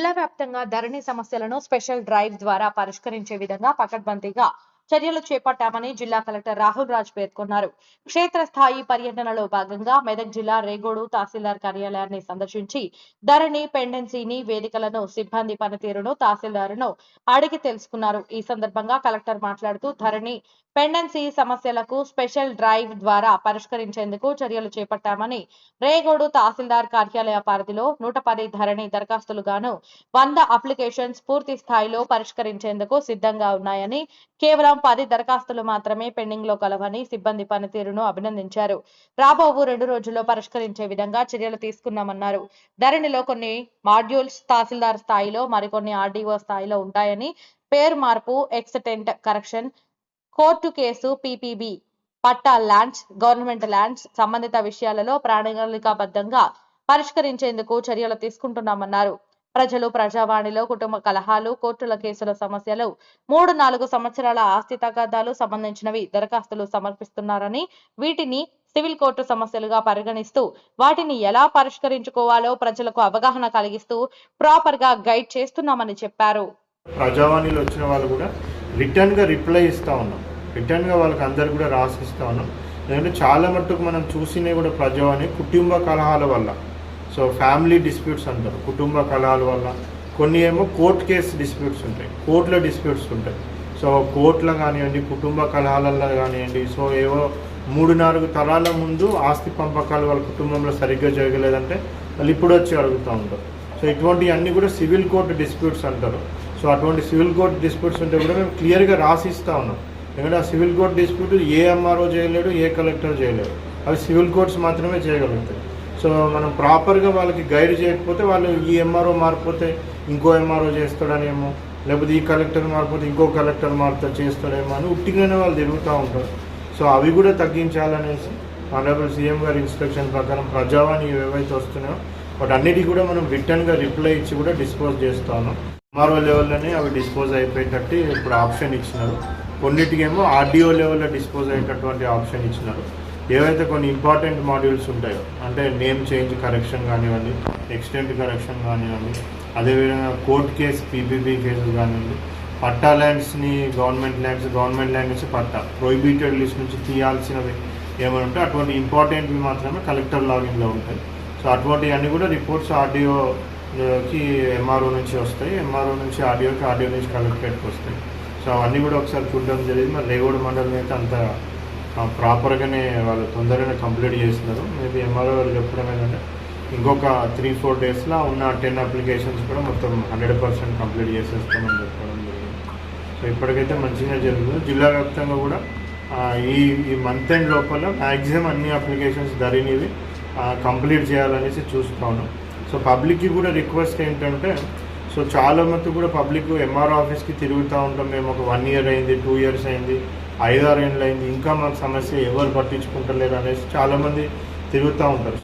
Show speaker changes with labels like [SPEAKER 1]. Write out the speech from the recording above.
[SPEAKER 1] జిల్లా వ్యాప్తంగా ధరణి సమస్యలను స్పెషల్ డ్రైవ్ ద్వారా పరిష్కరించే విధంగా పకడ్బందీగా చర్యలు చేపట్టామని జిల్లా కలెక్టర్ రాహుల్ రాజ్ పేర్కొన్నారు. క్షేత్రస్థాయి పర్యటనలో భాగంగా మెదక్ జిల్లా రేగోడు తహసీల్దార్ కార్యాలయాన్ని సందర్శించి ధరణి పెండెన్సీని వేదికలను సిబ్బంది పనితీరును తహసీల్దారును అడిగి తెలుసుకున్నారు. ఈ సందర్భంగా కలెక్టర్ మాట్లాడుతూ ధరణి పెండెన్సీ సమస్యలకు స్పెషల్ డ్రైవ్ ద్వారా పరిష్కరించేందుకు చర్యలు చేపట్టామని రేగోడు తహసీల్దార్ కార్యాలయ పరిధిలో నూట పది ధరణి దరఖాస్తులుగాను వంద అప్లికేషన్స్ పూర్తి స్థాయిలో పరిష్కరించేందుకు సిద్ధంగా ఉన్నాయని కేవలం పది దరఖాస్తులు మాత్రమే పెండింగ్లో కలవని సిబ్బంది పనితీరును అభినందించారు. రాబోవు రెండు రోజుల్లో పరిష్కరించే విధంగా చర్యలు తీసుకున్నామన్నారు. ధరణిలో కొన్ని మాడ్యూల్స్ తహసీల్దార్ స్థాయిలో మరికొన్ని ఆర్డీఓ స్థాయిలో ఉంటాయని పేరు మార్పు extent correction court case PPB patta lands government lands సంబంధిత విషయాలలో ప్రణాళికాబద్ధంగా పరిష్కరించేందుకు చర్యలు తీసుకుంటున్నామన్నారు. ప్రజలు ప్రజావాణిలో కుటుంబ కలహాలు కోర్టుల కేసుల సమస్యలు మూడు నాలుగు సంవత్సరాల ఆస్తి తగాదాలు సంబంధించినవి దరఖాస్తులు సమర్పిస్తున్నారని వీటిని సివిల్ కోర్టు సమస్యలుగా పరిగణిస్తూ వాటిని ఎలా పరిష్కరించుకోవాలో ప్రజలకు అవగాహన కలిగిస్తూ ప్రాపర్గా గైడ్ చేస్తున్నామని చెప్పారు.
[SPEAKER 2] ప్రజావాణిలో వచ్చిన వాళ్ళు కూడా రిటర్న్గా రిప్లై ఇస్తా ఉన్నాం. రిటర్న్గా వాళ్ళకి అందరు కూడా రాసిస్తా ఉన్నాం. ఎందుకంటే చాలా మట్టుకు మనం చూసినవి కూడా ప్రజావాణి కుటుంబ కలహాల వల్ల. సో ఫ్యామిలీ డిస్ప్యూట్స్ అంటారు కుటుంబ కళాల వల్ల. కొన్ని ఏమో కోర్ట్ కేసు డిస్ప్యూట్స్ ఉంటాయి కోర్టులో డిస్ప్యూట్స్ ఉంటాయి. సో కోర్టులో కానివ్వండి కుటుంబ కలహాలలో కానివ్వండి సో ఏవో మూడు నాలుగు తరాల ముందు ఆస్తి పంపకాలు వాళ్ళ కుటుంబంలో సరిగ్గా జరగలేదంటే వాళ్ళు ఇప్పుడు వచ్చి అడుగుతూ ఉంటారు. సో ఇటువంటివి అన్నీ కూడా సివిల్ కోర్టు డిస్ప్యూట్స్ అంటారు. సో అటువంటి సివిల్ కోర్ట్ డిస్ప్యూట్స్ ఉంటే కూడా మేము క్లియర్గా రాసిస్తూ ఉన్నాం. ఎందుకంటే ఆ సివిల్ కోర్ట్ డిస్ప్యూట్ ఏ ఎంఆర్ఓ చేయలేడు ఏ కలెక్టర్ చేయలేడు. అవి సివిల్ కోర్ట్స్ మాత్రమే చేయగలుగుతాయి. సో మనం ప్రాపర్గా వాళ్ళకి గైడ్ చేయకపోతే వాళ్ళు ఈ ఎంఆర్ఓ మారిపోతే ఇంకో ఎంఆర్ఓ చేస్తాడనేమో లేకపోతే ఈ కలెక్టర్ మారిపోతే ఇంకో కలెక్టర్ మారుతా చేస్తాడేమో అని ఉట్టిగానే వాళ్ళు తిరుగుతూ ఉంటారు. సో అవి కూడా తగ్గించాలనేసి ఆనరబుల్ సీఎం గారి ఇన్స్ట్రక్షన్ ప్రకారం ప్రజావాణి ఏవైతే వస్తున్నాయో వాటి అన్నిటికీ కూడా మనం రిటర్న్గా రిప్లై ఇచ్చి కూడా డిస్పోజ్ చేస్తాను ఎంఆర్ఓ లెవెల్లోనే అవి డిస్పోజ్ అయిపోయేటట్టు ఇప్పుడు ఆప్షన్ ఇచ్చినారు. కొన్నిటికేమో ఆర్డీఓ లెవెల్లో డిస్పోజ్ అయ్యేటటువంటి ఆప్షన్ ఇచ్చినారు. ఏవైతే కొన్ని ఇంపార్టెంట్ మాడ్యూల్స్ ఉంటాయో అంటే నేమ్ చేంజ్ కరెక్షన్ కానివ్వండి ఎక్స్టెంట్ కరెక్షన్ కానివ్వండి అదేవిధంగా కోర్ట్ కేసు పీపీపీ కేసులు కానివ్వండి పట్టా ల్యాండ్స్ని గవర్నమెంట్ ల్యాండ్స్ గవర్నమెంట్ ల్యాండ్ నుంచి పట్టా ప్రొహిబిటెడ్ లిస్ట్ నుంచి తీయాల్సినవి ఏమైనా ఉంటే అటువంటి ఇంపార్టెంట్వి మాత్రమే కలెక్టర్ లాగిన్లో ఉంటాయి. సో అటువంటివన్నీ కూడా రిపోర్ట్స్ ఆర్డీఓకి ఎంఆర్ఓ నుంచి వస్తాయి. ఎంఆర్ఓ నుంచి ఆర్డీఓకి ఆర్డీఓ నుంచి కలెక్టరేట్కి వస్తాయి. సో అవన్నీ కూడా ఒకసారి చూడడం జరిగింది. మరి రేగోడు మండలం అయితే అంత ప్రాపర్గానే వాళ్ళు తొందరగానే కంప్లీట్ చేస్తున్నారు. మేబీ ఎంఆర్ఓ వాళ్ళు చెప్పడం ఏంటంటే ఇంకొక త్రీ ఫోర్ డేస్లో ఉన్న టెన్ అప్లికేషన్స్ కూడా మొత్తం హండ్రెడ్ పర్సెంట్ కంప్లీట్ చేసేస్తామని చెప్పడం జరిగింది. సో ఇప్పటికైతే మంచిగా జరుగుతుంది. జిల్లా వ్యాప్తంగా కూడా ఈ ఈ మంత్ ఎండ్ లోపల మ్యాక్సిమం అన్ని అప్లికేషన్స్ ధరినివి కంప్లీట్ చేయాలనేసి చూస్తూ ఉన్నాం. సో పబ్లిక్కి కూడా రిక్వెస్ట్ ఏంటంటే సో చాలా మటుకు కూడా పబ్లిక్ ఎంఆర్ఓ ఆఫీస్కి తిరుగుతూ ఉంటాం. మేము ఒక వన్ ఇయర్ అయింది టూ ఇయర్స్ అయింది. ఐదారు ఏళ్ళు అయింది ఇంకా మాకు సమస్య ఎవరు పట్టించుకుంటలేరు అనేసి చాలామంది తిరుగుతూ ఉంటారు.